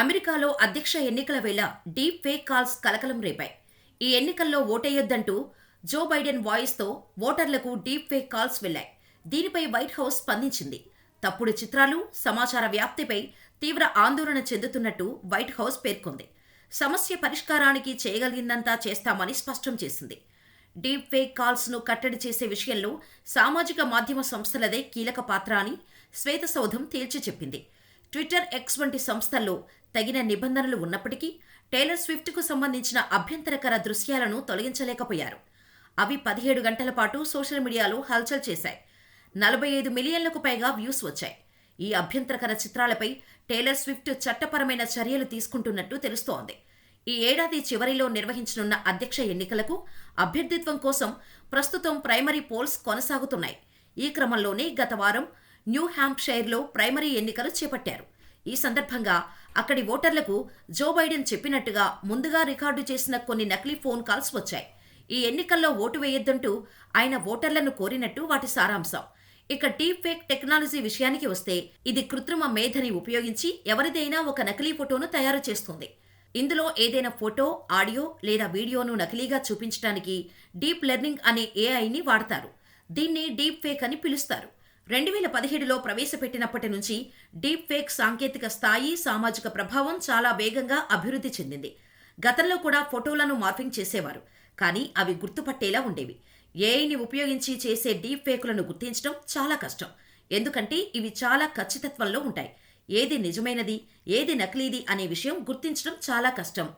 అమెరికాలో అధ్యక్ష ఎన్నికల వేళ డీప్ ఫేక్ కాల్స్ కలకలం రేపాయి. ఈ ఎన్నికల్లో ఓటేయొద్దంటూ జో బైడెన్ వాయిస్తో ఓటర్లకు డీప్ ఫేక్ కాల్స్ వెళ్ళాయి దీనిపై వైట్ హౌస్ స్పందించింది. తప్పుడు చిత్రాలు సమాచార వ్యాప్తిపై తీవ్ర ఆందోళన చెందుతున్నట్టు వైట్ హౌస్ పేర్కొంది. సమస్య పరిష్కారానికి చేయగలిగిందంతా చేస్తామని స్పష్టం చేసింది. డీప్ ఫేక్ కాల్స్ను కట్టడి చేసే విషయంలో సామాజిక మాధ్యమ సంస్థలదే కీలక పాత్ర అని శ్వేతసౌధం తేల్చి చెప్పింది. ట్విట్టర్ ఎక్స్ వంటి సంస్థల్లో తగిన నిబంధనలు ఉన్నప్పటికీ టైలర్ స్విఫ్ట్కు సంబంధించిన అభ్యంతరకర దృశ్యాలను తొలగించలేకపోయారు. అవి పదిహేడు గంటల పాటు సోషల్ మీడియాలో హల్చల్ చేశాయి. నలభై ఐదు మిలియన్లకు పైగా వ్యూస్ వచ్చాయి. ఈ అభ్యంతరకర చిత్రాలపై టేలర్ స్విఫ్ట్ చట్టపరమైన చర్యలు తీసుకుంటున్నట్టు తెలుస్తోంది. ఈ ఏడాది చివరిలో నిర్వహించనున్న అధ్యక్ష ఎన్నికలకు అభ్యర్థిత్వం కోసం ప్రస్తుతం ప్రైమరీ పోల్స్ కొనసాగుతున్నాయి. ఈ క్రమంలోనే గత వారం న్యూ హ్యాంప్షైర్లో ప్రైమరీ ఎన్నికలు చేపట్టారు. ఈ సందర్భంగా అక్కడి ఓటర్లకు జో బైడెన్ చెప్పినట్టుగా ముందుగా రికార్డు చేసిన కొన్ని నకిలీ ఫోన్ కాల్స్ వచ్చాయి. ఈ ఎన్నికల్లో ఓటు వేయొద్దంటూ ఆయన ఓటర్లను కోరినట్టు వాటి సారాంశం. ఇక డీప్ ఫేక్ టెక్నాలజీ విషయానికి వస్తే ఇది కృత్రిమ మేధని ఉపయోగించి ఎవరిదైనా ఒక నకిలీ ఫోటోను తయారు చేస్తుంది. ఇందులో ఏదైనా ఫోటో ఆడియో లేదా వీడియోను నకిలీగా చూపించడానికి డీప్ లెర్నింగ్ అనే ఏఐని వాడతారు. దీన్ని డీప్ ఫేక్ అని పిలుస్తారు. రెండు వేల పదిహేడులో ప్రవేశపెట్టినప్పటి నుంచి డీప్ ఫేక్ సాంకేతిక స్థాయి సామాజిక ప్రభావం చాలా వేగంగా అభివృద్ధి చెందింది. గతంలో కూడా ఫోటోలను మార్ఫింగ్ చేసేవారు కానీ అవి గుర్తుపట్టేలా ఉండేవి. ఏఐని ఉపయోగించి చేసే డీప్ ఫేకులను గుర్తించడం చాలా కష్టం. ఎందుకంటే ఇవి చాలా ఖచ్చితత్వంలో ఉంటాయి. ఏది నిజమైనది ఏది నకిలీది అనే విషయం గుర్తించడం చాలా కష్టం.